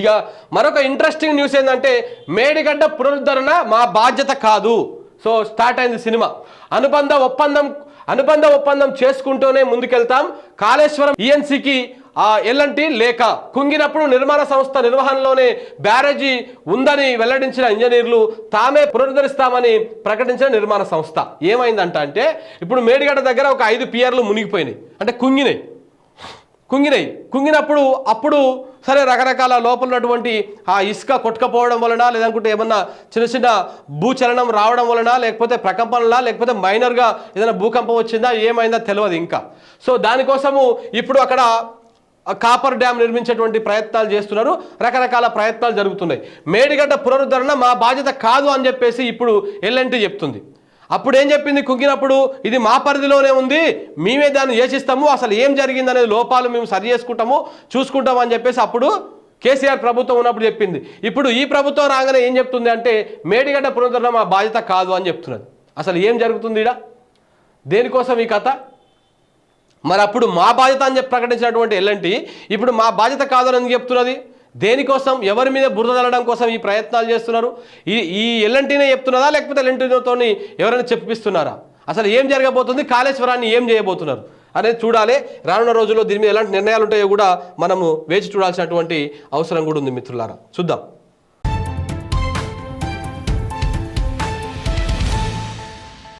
ఇక మరొక interesting news ఏంటంటే మేడిగడ్డ పునరుద్ధరణ మా బాధ్యత కాదు. సో స్టార్ట్ అయింది సినిమా. అనుబంధ ఒప్పందం అనుబంధ ఒప్పందం చేసుకుంటూనే ముందుకెళ్తాం. కాళేశ్వరం ఈఎన్సీకి ఎల్లంటి లేక కుంగినప్పుడు నిర్మాణ సంస్థ నిర్వహణలోనే బ్యారేజీ ఉందని వెల్లడించిన ఇంజనీర్లు తామే పునరుద్ధరిస్తామని ప్రకటించిన నిర్మాణ సంస్థ. ఏమైందంట అంటే ఇప్పుడు మేడిగడ్డ దగ్గర ఒక ఐదు పియర్లు మునిగిపోయినాయి. అంటే కుంగినాయి. కుంగినాయి. కుంగినప్పుడు అప్పుడు సరే రకరకాల లోపల ఉన్నటువంటి ఆ ఇసుక కొట్టుకపోవడం వలన లేదనుకుంటే ఏమన్నా చిన్న చిన్న భూచలనం రావడం వలన లేకపోతే ప్రకంపనలా లేకపోతే మైనర్గా ఏదైనా భూకంపం వచ్చిందా ఏమైందా తెలియదు ఇంకా. సో దానికోసము ఇప్పుడు అక్కడ కాపర్ డ్యామ్ నిర్మించేటువంటి ప్రయత్నాలు చేస్తున్నారు. రకరకాల ప్రయత్నాలు జరుగుతున్నాయి. మేడిగడ్డ పునరుద్ధరణ మా బాధ్యత కాదు అని చెప్పేసి ఇప్పుడు ఎల్ఎన్టీ చెప్తుంది. అప్పుడు ఏం చెప్పింది కుంగినప్పుడు? ఇది మా పరిధిలోనే ఉంది మేమే దాన్ని యేచిస్తాము అసలు ఏం జరిగిందనేది లోపాలు మేము సరి చేసుకుంటాము చూసుకుంటాము అని చెప్పేసి అప్పుడు కేసీఆర్ ప్రభుత్వం ఉన్నప్పుడు చెప్పింది. ఇప్పుడు ఈ ప్రభుత్వం రాగానే ఏం చెప్తుంది అంటే మేడిగడ్డ పునరుద్ధరణ మా బాధ్యత కాదు అని చెప్తున్నది. అసలు ఏం జరుగుతుంది ఇడా దేనికోసం ఈ కథ? మరి అప్పుడు మా బాధ్యత అని చెప్పి ప్రకటించినటువంటి ఎల్ఎన్టీ ఇప్పుడు మా బాధ్యత కాదని ఎందుకు చెప్తున్నది? దేనికోసం? ఎవరి మీద బురద తల్లడం కోసం ఈ ప్రయత్నాలు చేస్తున్నారు? ఈ ఈ ఎల్ఎన్టీనే చెప్తున్నదా లేకపోతే ఎల్ఎన్టీతో ఎవరైనా చెప్పిస్తున్నారా అసలు ఏం జరగబోతుంది? కాళేశ్వరాన్ని ఏం చేయబోతున్నారు? అనేది చూడాలి. రానున్న రోజుల్లో దీని మీద ఎలాంటి నిర్ణయాలు ఉంటాయో కూడా మనము వేచి చూడాల్సినటువంటి అవసరం కూడా ఉంది మిత్రులారా. చూద్దాం.